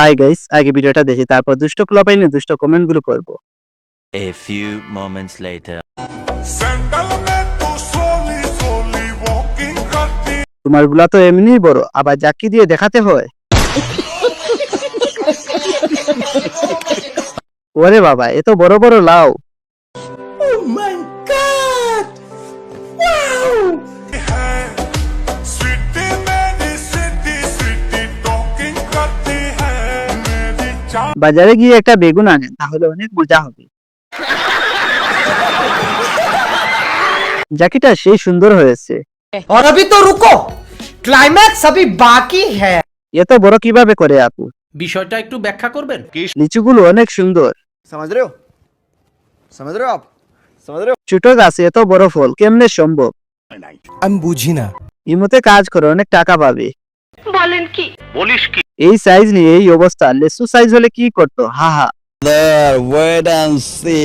Hi guys আগে ভিডিওটা দেখি তারপর দুষ্ট ক্লপাই নিয়ে দুষ্ট কমেন্টগুলো করব। এ ফিউ মোমেন্টস লেটার তোমারগুলা তো এমনি বড় আবার জাকি দিয়ে দেখাতে হয়। ওরে বাবা এত বড় বড় লাউ। oh বাজারে গিয়ে একটা বেগুন আনেন তাহলে অনেক মজা হবে জাকিটা সেই সুন্দর হয়েছে और अभी तो रुको क्लाइमैक्स अभी बाकी है এত বড় কিভাবে করে আপু বিষয়টা একটু ব্যাখ্যা করবেন লিচুগুলো অনেক সুন্দর समझ रहे हो समझ रहे हो आप समझ रहे हो ছোট গাছে এত বড় ফল কেমনে সম্ভব আমি বুঝি না ইমতে কাজ করে অনেক টাকা পাবে এই সাইজ নিয়ে এই অবস্থা। লেসু সাইজ হলে কি করতো? হা হা। Wait and see